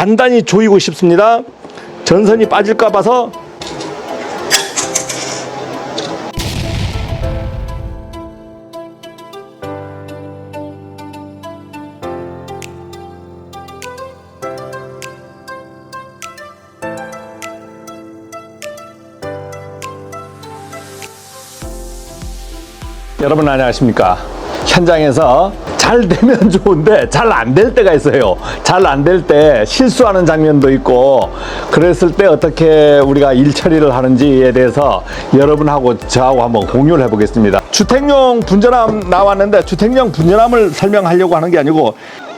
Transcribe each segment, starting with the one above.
단단히 조이고 싶습니다. 전선이 빠질까 봐서 여러분 안녕하십니까 현장에서 잘 되면 좋은데 잘 안 될 때가 있어요 잘 안 될 때 실수하는 장면도 있고 그랬을 때 어떻게 우리가 일 처리를 하는지에 대해서 여러분하고 저하고 한번 공유를 해보겠습니다 주택용 분전함 나왔는데 주택용 분전함을 설명하려고 하는 게 아니고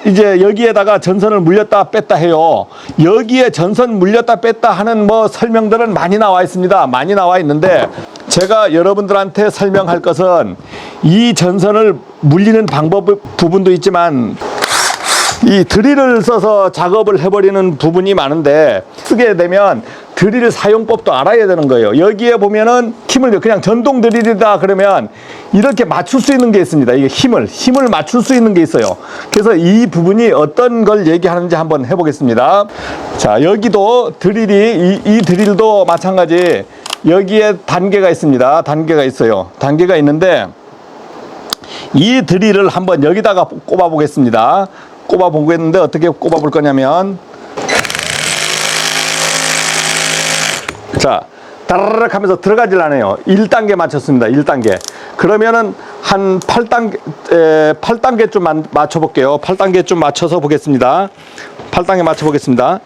이제 여기에다가 전선을 물렸다 뺐다 해요. 여기에 전선 물렸다 뺐다 하는 뭐 설명들은 많이 나와 있습니다. 많이 나와 있는데 제가 여러분들한테 설명할 것은 이 전선을 물리는 방법 부분도 있지만 이 드릴을 써서 작업을 해버리는 부분이 많은데 쓰게 되면 드릴 사용법도 알아야 되는 거예요. 여기에 보면은 힘을 그냥 전동 드릴이다 그러면 이렇게 맞출 수 있는 게 있습니다. 이게 힘을 힘을 맞출 수 있는 게 있어요. 그래서 이 부분이 어떤 걸 얘기하는지 한번 해보겠습니다. 자 여기도 드릴이 이, 이 드릴도 마찬가지 여기에 단계가 있습니다. 단계가 있어요. 단계가 있는데 이 드릴을 한번 여기다가 꼽아 보겠습니다. 꼽아 보겠는데 어떻게 꼽아 볼 거냐면 자 다라락 하면서 들어가질 않아요. 1단계 맞췄습니다. 1단계. 그러면은 한 8단계 에, 8단계 좀 만- 맞춰 볼게요. 8단계 좀 맞춰서 보겠습니다. 8단계 맞춰 보겠습니다.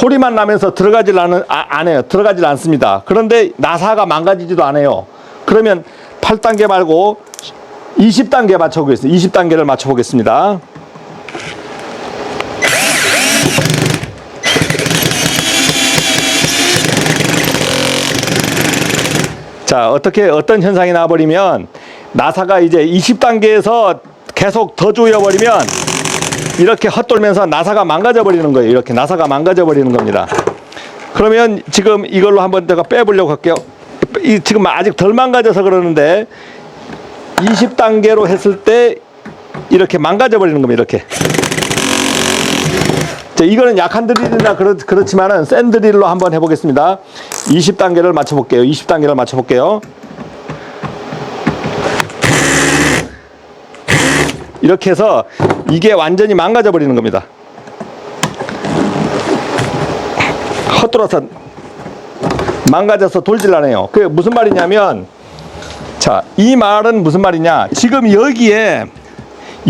소리만 나면서 들어가질 않은, 아, 안 해요. 들어가질 않습니다. 그런데 나사가 망가지지도 않아요. 그러면 8단계 말고 20단계 맞춰보겠습니다. 20단계를 맞춰보겠습니다. 자, 어떻게, 어떤 현상이 나와버리면 나사가 이제 20단계에서 계속 더 조여버리면 이렇게 헛돌면서 나사가 망가져 버리는 거예요. 이렇게 나사가 망가져 버리는 겁니다. 그러면 지금 이걸로 한번 제가 빼보려고 할게요. 이 지금 아직 덜 망가져서 그러는데 20단계로 했을 때 이렇게 망가져 버리는 겁니다. 이렇게. 자, 이거는 약한 드릴이나 그렇, 그렇지만은 센 드릴로 한번 해보겠습니다. 20단계를 맞춰볼게요. 20단계를 맞춰볼게요. 이렇게 해서 이게 완전히 망가져 버리는 겁니다. 헛돌아서 망가져서 돌질 않아요. 그게 무슨 말이냐면 자, 이 말은 무슨 말이냐? 지금 여기에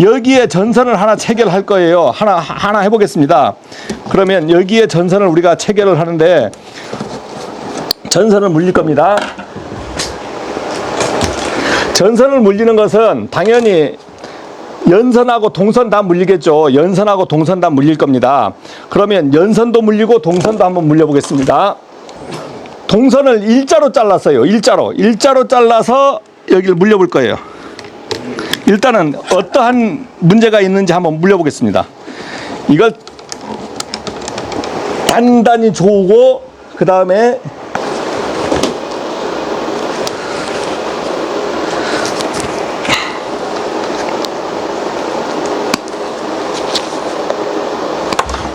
여기에 전선을 하나 체결할 거예요. 하나 하나 해 보겠습니다. 그러면 여기에 전선을 우리가 체결을 하는데 전선을 물릴 겁니다. 전선을 물리는 것은 당연히 연선하고 동선 다 물리겠죠. 연선하고 동선 다 물릴 겁니다. 그러면 연선도 물리고 동선도 한번 물려보겠습니다. 동선을 일자로 잘랐어요. 일자로. 일자로 잘라서 여기를 물려볼 거예요. 일단은 어떠한 문제가 있는지 한번 물려보겠습니다. 이걸 단단히 조우고 그 다음에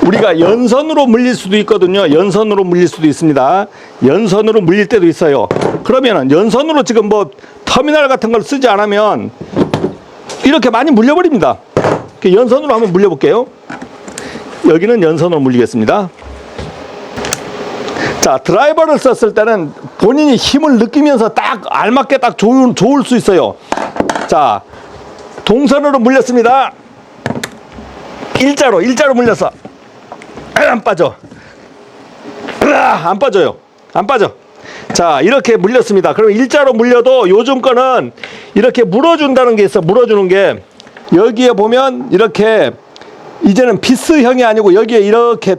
우리가 연선으로 물릴 수도 있거든요. 연선으로 물릴 수도 있습니다. 연선으로 물릴 때도 있어요. 그러면은 연선으로 지금 뭐 터미널 같은 걸 쓰지 않으면 이렇게 많이 물려버립니다. 그 연선으로 한번 물려볼게요. 여기는 연선으로 물리겠습니다. 자, 드라이버를 썼을 때는 본인이 힘을 느끼면서 딱 알맞게 딱 좋을, 좋을 수 있어요. 자, 동선으로 물렸습니다. 일자로, 일자로 물렸어. 안 빠져. 안 빠져요. 안 빠져. 자, 이렇게 물렸습니다. 그럼 일자로 물려도 요즘 거는 이렇게 물어준다는 게 있어. 물어주는 게 여기에 보면 이렇게 이제는 피스형이 아니고 여기에 이렇게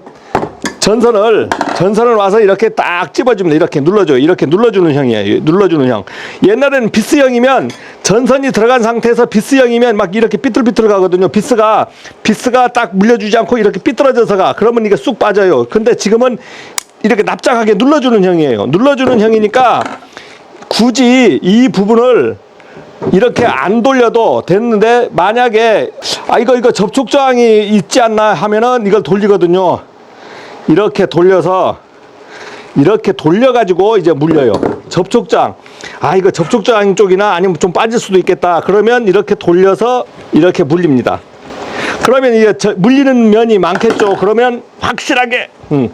전선을 전선을 와서 이렇게 딱 집어줍니다. 이렇게 눌러줘요. 이렇게 눌러주는 형이에요. 눌러주는 형. 옛날에는 비스형이면 전선이 들어간 상태에서 비스형이면 막 이렇게 삐뚤삐뚤 가거든요. 비스가 비스가 딱 물려주지 않고 이렇게 삐뚤어져서 가. 그러면 이게 쑥 빠져요. 근데 지금은 이렇게 납작하게 눌러주는 형이에요. 눌러주는 형이니까 굳이 이 부분을 이렇게 안 돌려도 됐는데 만약에 아 이거 이거 접촉 저항이 있지 않나 하면은 이걸 돌리거든요. 이렇게 돌려서 이렇게 돌려가지고 이제 물려요. 접촉장. 아, 이거 접촉장 쪽이나 아니면 좀 빠질 수도 있겠다. 그러면 이렇게 돌려서 이렇게 물립니다. 그러면 이게 저- 물리는 면이 많겠죠. 그러면 확실하게. 음.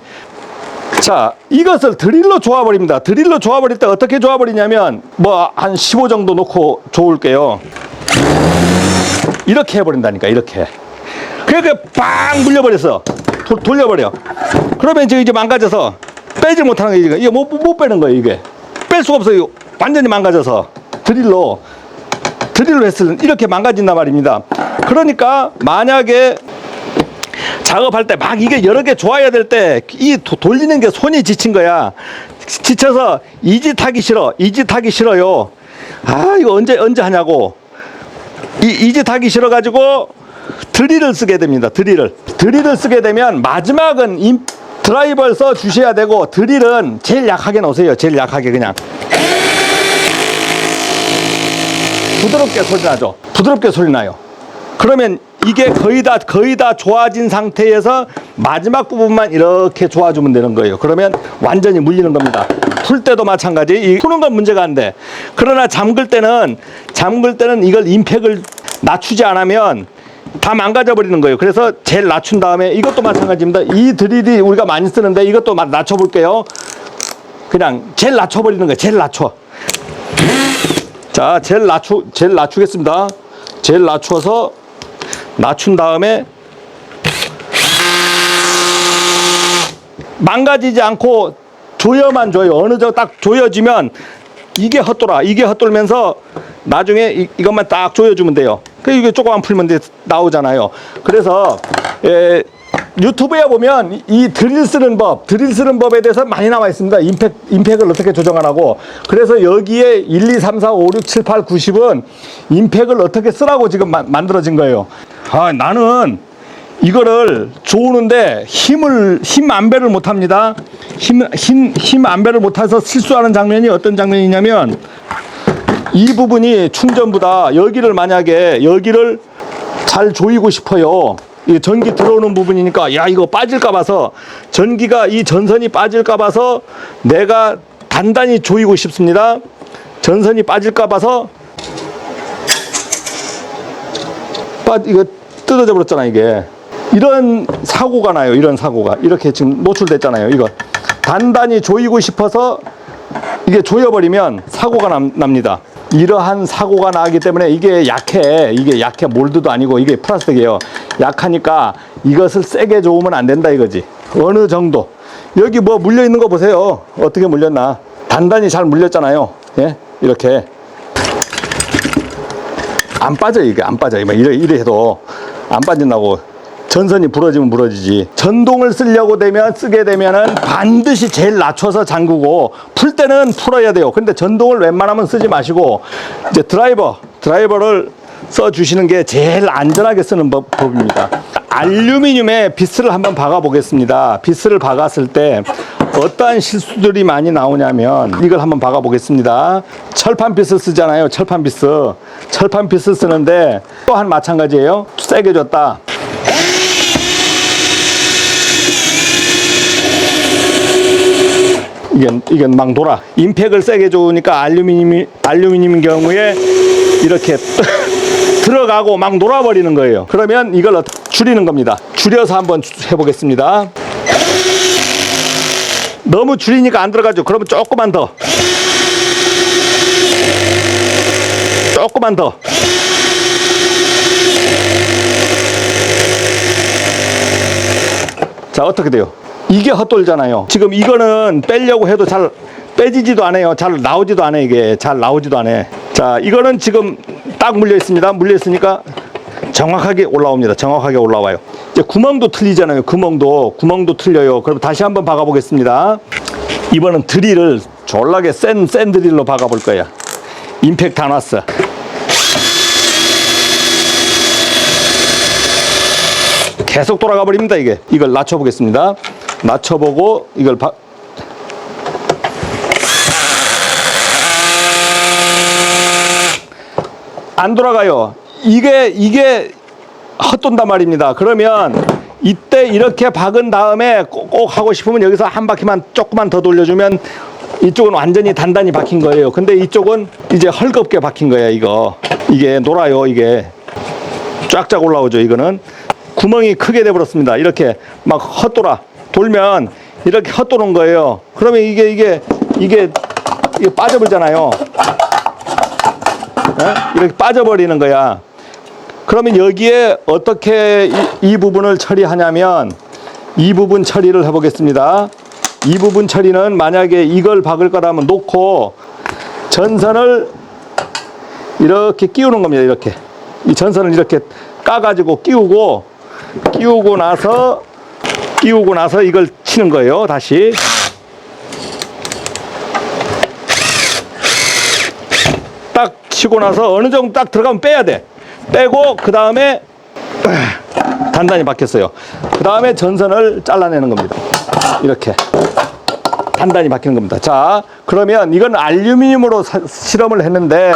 자, 이것을 드릴로 조아버립니다. 드릴로 조아버릴 때 어떻게 조아버리냐면 뭐 한 15 정도 놓고 조을게요. 이렇게 해버린다니까, 이렇게. 그러니까 빵 물려버렸어. 도- 돌려버려. 그러면 이제 이제 망가져서 빼지 못하는 거예요. 이게. 이게 못, 못 빼는 거예요, 이게. 뺄 수가 없어요. 완전히 망가져서. 드릴로. 드릴로 했을 때 이렇게 망가진단 말입니다. 그러니까 만약에 작업할 때 막 이게 여러 개 좋아야 될 때 이 돌리는 게 손이 지친 거야. 지쳐서 이짓 하기 싫어. 이짓 하기 싫어요. 아, 이거 언제 언제 하냐고. 이 이짓 하기 싫어 가지고 드릴을 쓰게 됩니다. 드릴을. 드릴을 쓰게 되면 마지막은 임, 드라이버를 써 주셔야 되고 드릴은 제일 약하게 놓으세요. 제일 약하게 그냥. 부드럽게 소리 나죠. 부드럽게 소리 나요. 그러면 이게 거의 다 거의 다 좋아진 상태에서 마지막 부분만 이렇게 좋아주면 되는 거예요. 그러면 완전히 물리는 겁니다. 풀 때도 마찬가지. 이 푸는 건 문제가 안 돼. 그러나 잠글 때는 잠글 때는 이걸 임팩을 낮추지 않으면 다 망가져 버리는 거예요. 그래서 제일 낮춘 다음에 이것도 마찬가지입니다. 이 드릴이 우리가 많이 쓰는데 이것도 마- 낮춰 볼게요. 그냥 제일 낮춰 버리는 거예요. 제일 낮춰. 자, 제일 낮추 제일 낮추겠습니다. 제일 낮추어서 낮춘 다음에 망가지지 않고 조여만 줘요. 어느 정도 딱 조여지면 이게 헛돌아. 이게 헛돌면서 나중에 이, 이것만 딱 조여주면 돼요. 그 이게 조금만 풀면 돼, 나오잖아요. 그래서 에, 유튜브에 보면 이- 이 드릴 쓰는 법, 드릴 쓰는 법에 대해서 많이 나와 있습니다. 임팩, 임팩을 어떻게 조정하라고. 그래서 여기에 1, 2, 3, 4, 5, 6, 7, 8, 9, 10은 임팩을 어떻게 쓰라고 지금 마- 만들어진 거예요. 아, 나는 이거를 조우는데 힘을 힘 안배를 못 합니다. 힘 힘 힘 안배를 못해서 실수하는 장면이 어떤 장면이냐면 이 부분이 충전부다. 여기를 만약에 여기를 잘 조이고 싶어요. 이 전기 들어오는 부분이니까 야 이거 빠질까 봐서 전기가 이 전선이 빠질까 봐서 내가 단단히 조이고 싶습니다. 전선이 빠질까 봐서 빠 이거 뜯어져 버렸잖아 이게. 이런 사고가 나요. 이런 사고가 이렇게 지금 노출됐잖아요. 이거 단단히 조이고 싶어서 이게 조여버리면 사고가 남, 납니다. 이러한 사고가 나기 때문에 이게 약해. 이게 약해. 몰드도 아니고 이게 플라스틱이에요. 약하니까 이것을 세게 조으면 안 된다 이거지. 어느 정도. 여기 뭐 물려 있는 거 보세요. 어떻게 물렸나. 단단히 잘 물렸잖아요. 예? 이렇게. 안 빠져 이게 안 빠져. 막 이래 이래 해도 안 빠진다고. 전선이 부러지면 부러지지. 전동을 쓰려고 되면 쓰게 되면은 반드시 제일 낮춰서 잠그고 풀 때는 풀어야 돼요. 근데 전동을 웬만하면 쓰지 마시고 이제 드라이버 드라이버를 써 주시는 게 제일 안전하게 쓰는 법, 법입니다. 알루미늄에 비스를 한번 박아 보겠습니다. 비스를 박았을 때 어떠한 실수들이 많이 나오냐면 이걸 한번 박아 보겠습니다. 철판 비스 쓰잖아요. 철판 비스. 철판 비스 쓰는데 또한 마찬가지예요. 세게 줬다. 이게 이게 막 돌아. 임팩을 세게 줘니까 알루미늄 알루미늄 경우에 이렇게 들어가고 막 놀아버리는 거예요. 그러면 이걸 줄이는 겁니다. 줄여서 한번 주- 해보겠습니다. 너무 줄이니까 안 들어가죠. 그러면 조금만 더. 조금만 더. 자 어떻게 돼요? 이게 헛돌잖아요. 지금 이거는 빼려고 해도 잘 빼지지도 않아요. 잘 나오지도 않아 이게 잘 나오지도 않아. 자 이거는 지금 딱 물려 있습니다. 물려 있으니까 정확하게 올라옵니다. 정확하게 올라와요. 이제 구멍도 틀리잖아요. 구멍도 구멍도 틀려요. 그럼 다시 한번 박아 보겠습니다. 이번은 드릴을 졸라게 센, 센 드릴로 박아 볼 거야. 임팩트 다 놨어. 계속 돌아가 버립니다 이게 이걸 낮춰 보겠습니다 낮춰 보고 이걸 바... 안 돌아가요. 이게 이게 헛돈단 말입니다. 그러면 이때 이렇게 박은 다음에 꼭, 꼭 하고 싶으면 여기서 한 바퀴만 조금만 더 돌려주면 이쪽은 완전히 단단히 박힌 거예요. 근데 이쪽은 이제 헐겁게 박힌 거예요. 이거 이게 놀아요. 이게 쫙쫙 올라오죠. 이거는 구멍이 크게 돼 버렸습니다. 이렇게 막 헛돌아 돌면 이렇게 헛도는 거예요. 그러면 이게 이게 이게 이게 빠져버리잖아요. 예? 이렇게 빠져버리는 거야. 그러면 여기에 어떻게 이, 이 부분을 처리하냐면 이 부분 처리를 해보겠습니다. 이 부분 처리는 만약에 이걸 박을 거라면 놓고 전선을 이렇게 끼우는 겁니다. 이렇게 이 전선을 이렇게 까가지고 끼우고 끼우고 나서 끼우고 나서 이걸 치는 거예요. 다시 딱 치고 나서 어느 정도 딱 들어가면 빼야 돼. 빼고 그 다음에 단단히 박혔어요. 그 다음에 전선을 잘라내는 겁니다. 이렇게 단단히 박히는 겁니다. 자, 그러면 이건 알루미늄으로 사- 실험을 했는데